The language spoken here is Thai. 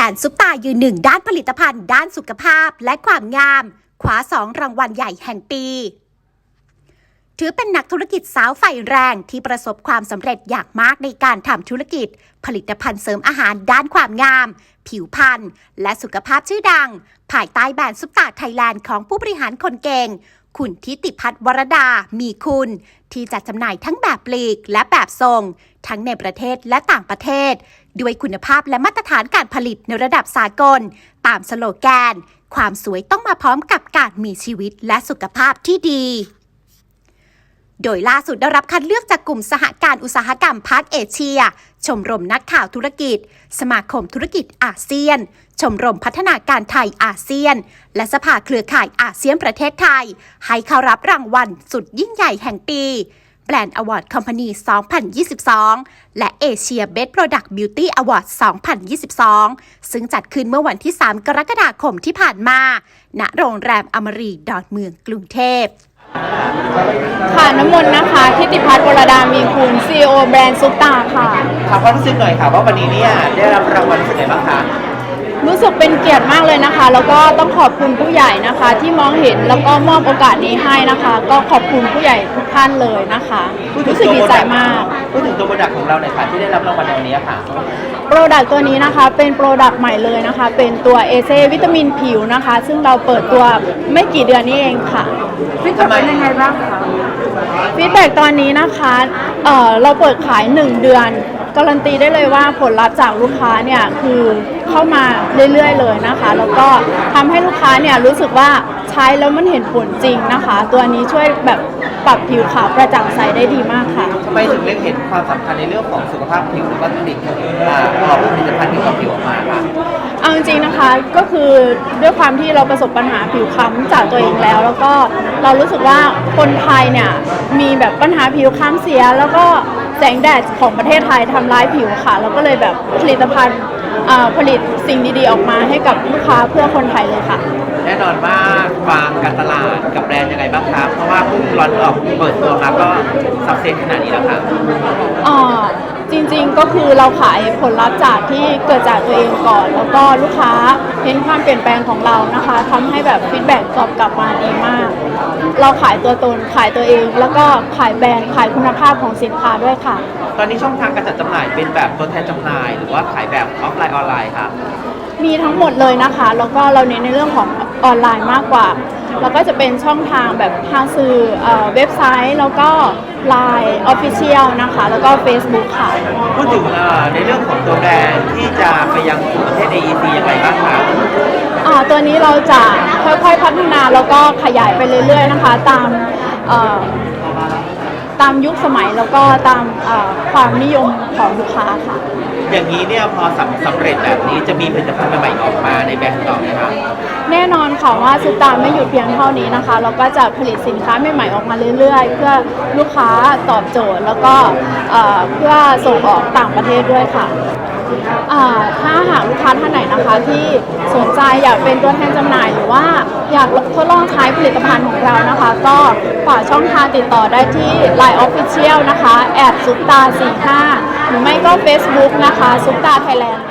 รนด์ซุปตายืนหนึ่งด้านผลิตภัณฑ์ ด้านสุขภาพและความงามคว้าสองรางวัลใหญ่แห่งปี ถือเป็นนักธุรกิจสาวไฟแรงที่ประสบความสำเร็จอย่างมากในการทำธุรกิจ ผลิตภัณฑ์เสริมอาหารด้านความงาม ผิวพรรณและสุขภาพชื่อดัง ภายใต้แบรนด์ซุปตาไทยแลนด์ของผู้บริหารคนเก่ง คุณทิติพัฒน์วรดา มีคุณ ที่จัดจำหน่ายทั้งแบบปลีกและแบบส่ง ทั้งในประเทศและต่างประเทศ ด้วยคุณภาพและมาตรฐานการผลิตในระดับสากล ตามสโลแกน ความสวยต้องมาพร้อมกับการมีชีวิตและสุขภาพที่ดี โดยล่าสุดได้รับคัดเลือกจากกลุ่มสหการอุตสาหกรรมภาร์คเอเชีย ชมรมนักข่าวธุรกิจ สมาคมธุรกิจอาเซียน ชมรมพัฒนาการไทยอาเซียน และสภาเครือข่ายอาเซียนประเทศไทย ให้เข้ารับรางวัลสุดยิ่งใหญ่แห่งปีแบรนด์อวอร์ดคอมพานี2022 และเอเชียเบสโปรดักต์บิวตี้อวอร์ด2022 ซึ่งจัดขึ้นเมื่อวันที่ 3 กรกฎาคมที่ผ่านมา ณ โรงแรมอมรีดอนเมืองกรุงเทพ ค่ะน้ำมนต์นะคะทิติพัฒน์วรดามีคุณ CEO แบรนด์ซุปตาค่ะ ถามความรู้สึกหน่อยค่ะว่าวันนี้เนี่ยได้รับรางวัลรู้สึกไงบ้างคะ รู้สึกเป็นเกียรติมากเลยนะคะ แล้วก็ต้องขอบคุณผู้ใหญ่นะคะ ที่มองเห็นแล้วก็มอบโอกาสนี้ให้นะคะ ก็ขอบคุณผู้ใหญ่ทุกท่านเลยนะคะ รู้สึกดีใจมาก พูดถึงตัวโปรดักต์ของเราหน่อยค่ะที่ได้รับรางวัลในวันนี้ค่ะ โปรดักต์ตัวนี้นะคะเป็นโปรดักต์ใหม่เลยนะคะ เป็นตัวเอเซวิตามินผิวนะคะ ซึ่งเราเปิดตัวไม่กี่เดือนนี้เองค่ะฟีดแบ็กเป็นยังไงบ้างคะฟีดแบ็กตอนนี้นะคะเอ่อเราเปิดขาย 1 เดือนการันตีได้เลยว่าผลลัพธ์จากลูกค้าเนี่ยคือเข้ามาเรื่อยๆเลยนะคะ แล้วก็ทำให้ลูกค้าเนี่ยรู้สึกว่าใช้แล้วมันเห็นผลจริงนะคะ ตัวนี้ช่วยแบบปรับผิวขาวกระจ่างใสได้ดีมากค่ะทำไมถึงเล็งเห็นความสำคัญในเรื่องของสุขภาพผิวหรือว่าผลิตอ่าออกผลิตภัณฑ์เกี่ยวกับผิวออกมาค่ะเอาจริงๆนะคะก็คือด้วยความที่เราประสบปัญหาผิวคล้ำจากตัวเองแล้ว แล้วก็เรารู้สึกว่าคนไทยเนี่ยมีแบบปัญหาผิวคล้ำเสียแล้วก็ แสงแดดของประเทศไทยทำร้ายผิวค่ะเราก็เลยแบบผลิตภัณฑ์อ่าผลิตสิ่งดีๆออกมาให้กับลูกค้าเพื่อคนไทยเลยค่ะ แน่นอนว่าความการตลาดกับแบรนด์ยังไงบ้างครับ เพราะว่าเพิ่งร้อนออกเปิดตัวมาก็สับเซนขนาดนี้แล้วครับอ่าจริงๆ ก็คือเราขายผลลัพธ์จากที่เกิดจากตัวเองก่อน แล้วก็ลูกค้าเห็นความเปลี่ยนแปลงของเรานะคะทำให้แบบฟีดแบ็กตอบกลับมาดีมาก เราขายตัวตนขายตัวเอง แล้วก็ขายแบรนด์ขายคุณภาพของสินค้าด้วยค่ะ ตอนนี้ช่องทางการจัดจำหน่ายเป็นแบบตัวแทนจำหน่าย หรือว่าขายแบบออฟไลน์ออนไลน์ครับมีทั้งหมดเลยนะคะ แล้วก็เราเน้นในเรื่องของออนไลน์มากกว่า แล้วก็จะเป็นช่องทางแบบทางสื่อเอ่อเว็บไซต์แล้วก็ Line Official นะคะ แล้วก็ Facebook ค่ะ พูดถึงเอ่อในเรื่องของตัวแบรนด์ที่จะไปยังกลุ่มประเทศ AEC ยังไงบ้างครับอ่าตัวนี้เราจะค่อยๆพัฒนาแล้วก็ขยายไปเรื่อยๆนะคะตามเอ่อตามยุคสมัยแล้วก็ตามเอ่อความนิยมของลูกค้าค่ะ อย่างนี้เนี่ยพอสำสำเร็จแบบนี้จะมีผลิตภัณฑ์ใหม่ๆออกมาในแบรนด์ต่อไหมครับแน่นอนค่ะว่าซุตาไม่หยุดเพียงเท่านี้นะคะ เราก็จะผลิตสินค้าใหม่ๆออกมาเรื่อยๆ เพื่อลูกค้าตอบโจทย์แล้วก็เอ่อเพื่อส่งออกต่างประเทศด้วยค่ะ อ่าถ้าหากลูกค้าท่านไหนนะคะ ที่สนใจอยากเป็นตัวแทนจำหน่ายหรือว่าอยากทดลองใช้ผลิตภัณฑ์ของเรานะคะ ก็ฝากช่องทางติดต่อได้ที่ Line Official นะคะแอดซุปตา45หรือไม่ก็ Facebook นะคะซุปตาไทยแลนด์